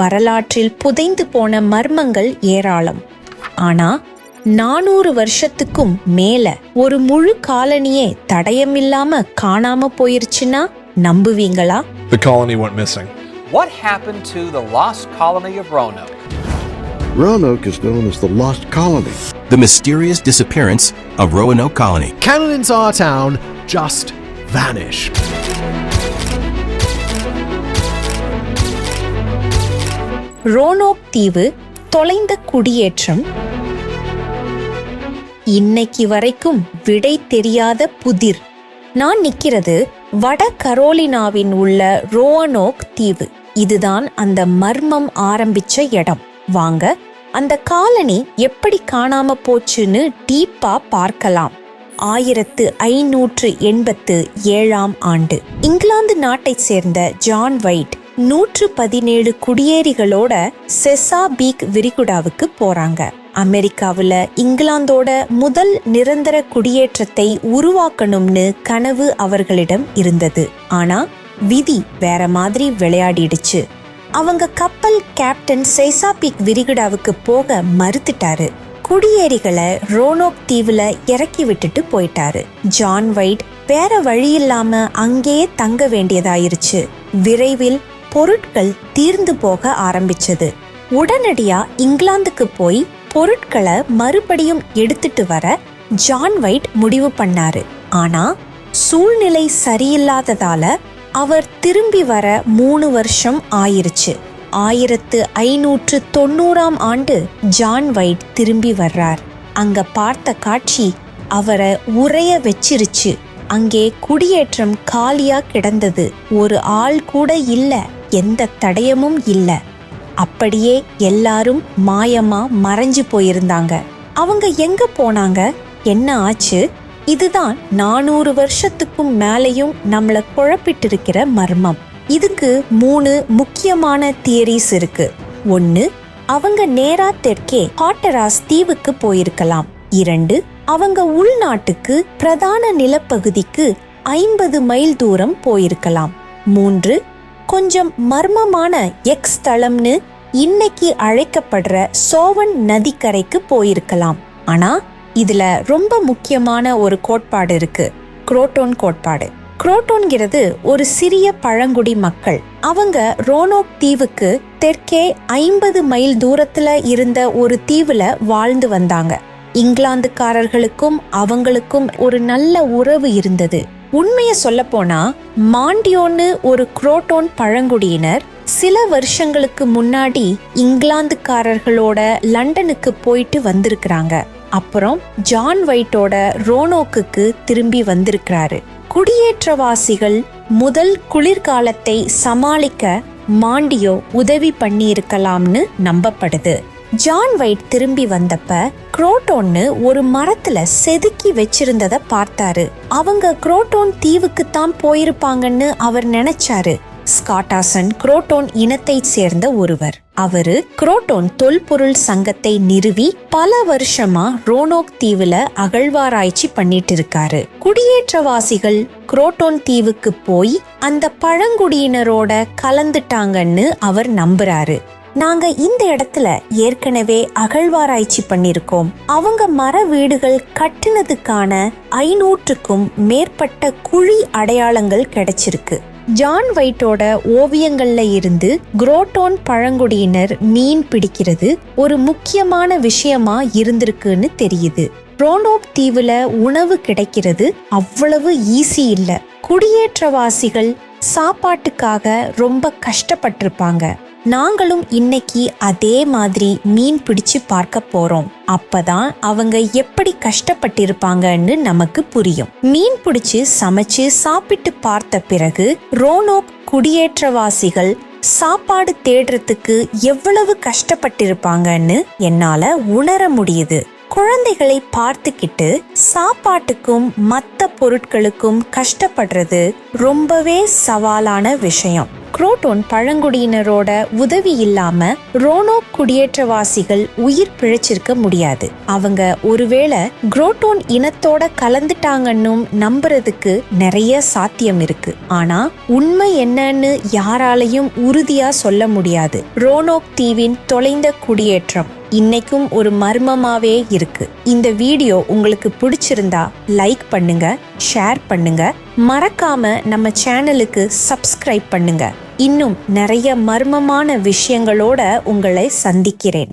வரலாற்றில் புதைந்து போன மர்மங்கள் ஏராளம் ஆனா நானூறு வருஷத்துக்கும் மேல ஒரு முழு காலனியே தடயமில்லாம காணாம போயிருச்சுன்னா நம்புவீங்களா The colony went missing. What happened to the lost colony of Roanoke? Roanoke is known as the Lost Colony. The mysterious disappearance of Roanoke Colony. Cannons our town just vanished. ரோனோக் தீவு தொலைந்த குடியேற்றம். இன்னைக்கு வரைக்கும் விடை தெரியாத புதிர். நான் நிக்கிறது வட கரோலினாவின் உள்ள ரோனோக் தீவு. இதுதான் அந்த மர்மம் ஆரம்பிச்ச இடம். வாங்க அந்த காலனி எப்படி காணாம போச்சுன்னு டீப்பா பார்க்கலாம். ஆயிரத்து ஐநூற்று எண்பத்து ஏழாம் ஆண்டு. இங்கிலாந்து நாட்டை சேர்ந்த ஜான் வைட் நூற்று பதினேழு குடியேறிகளோட செசாபீக் விரிகுடாவுக்கு போறாங்க. அமெரிக்காவில் இங்கிலாந்தோட முதல் நிரந்தர குடியேற்றத்தை உருவாக்கணும்னு கனவு அவர்களிடம் இருந்தது. ஆனா விதி வேற மாதிரி விளையாடிடுச்சு. அவங்க கப்பல் கேப்டன் செசாபிக் விரிகுடாவுக்கு போக மறுத்துட்டாரு. குடியேறிகளை ரோனோக் தீவுல இறக்கி விட்டுட்டு போயிட்டாரு. ஜான் வைட் வேற வழி இல்லாம அங்கேயே தங்க வேண்டியதாயிருச்சு. விரைவில் பொருட்கள் தீர்ந்து போக ஆரம்பிச்சது. உடனடியா இங்கிலாந்துக்கு போய் பொருட்களை மறுபடியும் எடுத்துட்டு வர ஜான் வைட் முடிவு பண்ணாரு. ஆனா சூழ்நிலை சரியில்லாததால அவர் திரும்பி வர மூணு வருஷம் ஆயிருச்சு. ஆயிரத்து ஐநூற்று தொண்ணூறாம் ஆண்டு ஜான் வைட் திரும்பி வர்றார். அங்க பார்த்த காட்சி அவரை உறைய வச்சிருச்சு. அங்கே குடியேற்றம் காலியா கிடந்தது. ஒரு ஆள் கூட இல்லை. எந்த தடயமும் இல்ல. அப்படியே எல்லாரும் மாயமா மறைஞ்சு போயிருந்தாங்க. அவங்க எங்க போனாங்க? என்ன ஆச்சு? இதுதான் நானூறு வருஷத்துக்கும் மேலேயும் நம்மள குழப்பிட்டு இருக்கிற மர்மம். இதுக்கு மூணு முக்கியமான தியரிஸ் இருக்கு. ஒன்னு அவங்க நேரா தெற்கே ஹாட்டராஸ் தீவுக்கு போயிருக்கலாம். இரண்டு அவங்க உள்நாட்டுக்கு பிரதான நிலப்பகுதிக்கு ஐம்பது மைல் தூரம் போயிருக்கலாம். மூன்று கொஞ்சம் மர்மமான எக்ஸ் தளம்னு இன்னைக்கு அழைக்கப்படுற சோவன் நதிக்கரைக்கு போயிருக்கலாம். ஆனா இதுல ரொம்ப முக்கியமான ஒரு கோட்பாடு இருக்கு. குரோட்டோன் கோட்பாடு. குரோட்டோன்கிறது ஒரு சிறிய பழங்குடி மக்கள். அவங்க ரோனோக் தீவுக்கு தெற்கே ஐம்பது மைல் தூரத்துல இருந்த ஒரு தீவுல வாழ்ந்து வந்தாங்க. இங்கிலாந்துக்காரர்களுக்கும் அவங்களுக்கும் ஒரு நல்ல உறவு இருந்தது. உண்மைய சொல்ல போனா மாண்டியோன்னு ஒரு குரோட்டோன் பழங்குடியினர் சில வருஷங்களுக்கு முன்னாடி இங்கிலாந்துக்காரர்களோட லண்டனுக்கு போயிட்டு வந்திருக்கிறாங்க. அப்புறம் ஜான் வைட்டோட ரோனோக்குக்கு திரும்பி வந்திருக்கிறாரு. குடியேற்றவாசிகள் முதல் குளிர்காலத்தை சமாளிக்க மாண்டியோ உதவி பண்ணியிருக்கலாம்னு நம்பப்படுது. ஜான் வைட் திரும்பி வந்தப்ப குரோட்டோன்னு ஒரு மரத்துல செதுக்கி வச்சிருந்தத பார்த்தாரு. அவங்க குரோட்டோன் தீவுக்கு தான் போயிருப்பாங்கன்னு அவர் நினைச்சாரு. ஸ்காட்டாசன் குரோட்டோன் இனத்தை சேர்ந்த ஒருவர். அவரு குரோட்டோன் தொல்பொருள் சங்கத்தை நிறுவி பல வருஷமா ரோனோக் தீவுல அகழ்வாராய்ச்சி பண்ணிட்டு இருக்காரு குடியேற்றவாசிகள் குரோட்டோன் தீவுக்கு போய் அந்த பழங்குடியினரோட கலந்துட்டாங்கன்னு அவர் நம்புறாரு. நாங்க இந்த இடத்துல ஏற்கனவே அகழ்வாராய்ச்சி பண்ணிருக்கோம் அவங்க மர வீடுகள் கட்டினதுக்கான ஐநூற்றுக்கும் மேற்பட்ட குழி அடையாளங்கள் கிடைச்சிருக்கு. ஜான் வைட்டோட ஓவியங்கள்ல இருந்து குரோட்டோன் பழங்குடியினர் மீன் பிடிக்கிறது ஒரு முக்கியமான விஷயமா இருந்திருக்குன்னு தெரியுது. ரோனோப் தீவுல உணவு கிடைக்கிறது அவ்வளவு ஈஸி இல்ல. குடியேற்றவாசிகள் சாப்பாட்டுக்காக ரொம்ப கஷ்டப்பட்டிருப்பாங்க. நாங்களும் இன்னைக்கு அதே மாதிரி மீன் பிடிச்சு பார்க்க போறோம். அப்பதான் அவங்க எப்படி கஷ்டப்பட்டிருப்பாங்கன்னு நமக்கு புரியும். மீன் பிடிச்சு சமைச்சு சாப்பிட்டு பார்த்த பிறகு ரோனோக் குடியேற்றவாசிகள் சாப்பாடு தேடுறதுக்கு எவ்வளவு கஷ்டப்பட்டிருப்பாங்கன்னு என்னால உணர முடியுது. குழந்தைகளை பார்த்துக்கிட்டு சாப்பாட்டுக்கும் மற்ற பொருட்களுக்கும் கஷ்டப்படுறது ரொம்பவே சவாலான விஷயம். குரோட்டோன் பழங்குடியினரோட உதவி இல்லாம ரோனோ குடியேற்றவாசிகள் உயிர் பிழைச்சிருக்க முடியாது. அவங்க ஒருவேளை குரோட்டோன் இனத்தோட கலந்துட்டாங்கன்னும் நம்புறதுக்கு நிறைய சாத்தியம் இருக்கு. ஆனா உண்மை என்னன்னு யாராலையும் உறுதியா சொல்ல முடியாது. ரோனோக் தீவின் தொலைந்த குடியேற்றம் இன்னைக்கும் ஒரு மர்மமாவே இருக்கு. இந்த வீடியோ உங்களுக்கு பிடிச்சிருந்தா லைக் பண்ணுங்க ஷேர் பண்ணுங்க. மறக்காம நம்ம சேனலுக்கு சப்ஸ்கிரைப் பண்ணுங்க. இன்னும் நிறைய மர்மமான விஷயங்களோட உங்களை சந்திக்கிறேன்.